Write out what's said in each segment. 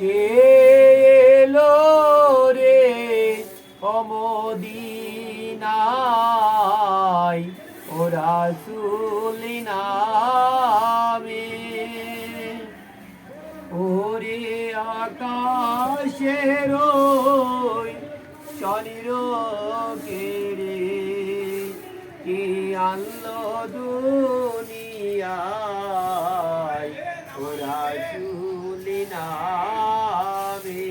এলো রে অমদিনায়? ওরা চুলি নামে। ওরে আকাশের শনির কেড়ে কে আনলো চুলি নামে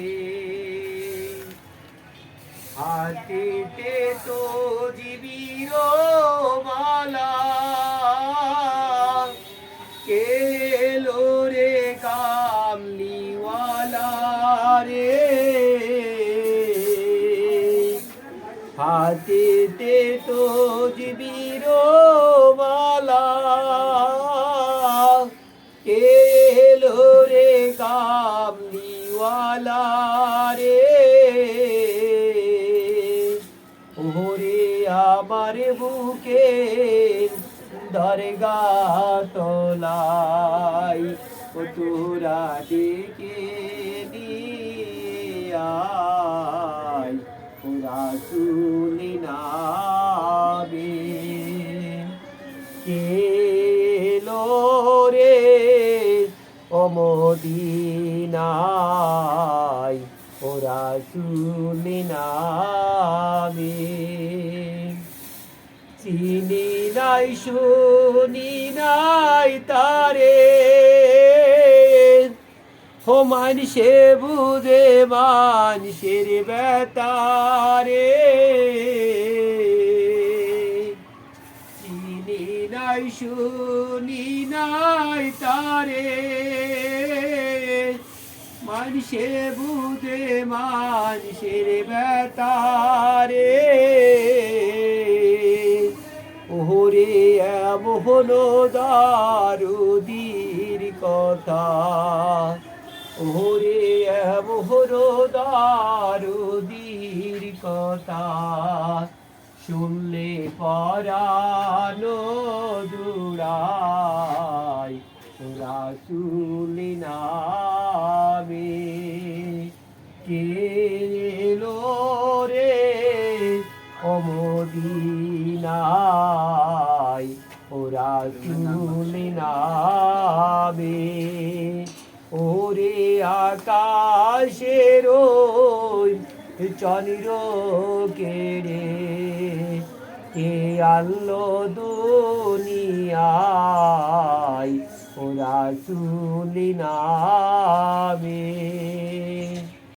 হাতিতে তো জীবির মালা কেলো রে কামলিওয়ালা রে? হাতিতে তো জীবির মালা কেলো কামলিওয়ালা রে ওরে আমার বুকে দরগা তোলাই ও তোরা ডেকে নিয়াই ওরা নাবে। কেলো অমদিনায় ওরা চুলি নাবে চিনি নাই শুনি নাই তারে। হো মানুষে বুঝে মানুষের বেতারে নাই শুনি নাই তারে। মানুষে বুঝে মানুষের বেতারে ওহরে এমন দারুদির কথা। ওহরে এমন দারুদির কথা। শুনলে পরানো জুড়াই তোরা শুনলি নামে কেলো রে অমদিনায়? ওরা শুনলি নামে। ওরে আকাশের চন্দ্র কেড়ে কে আল্লো দুনিয়ায় ওরা চুলি নামে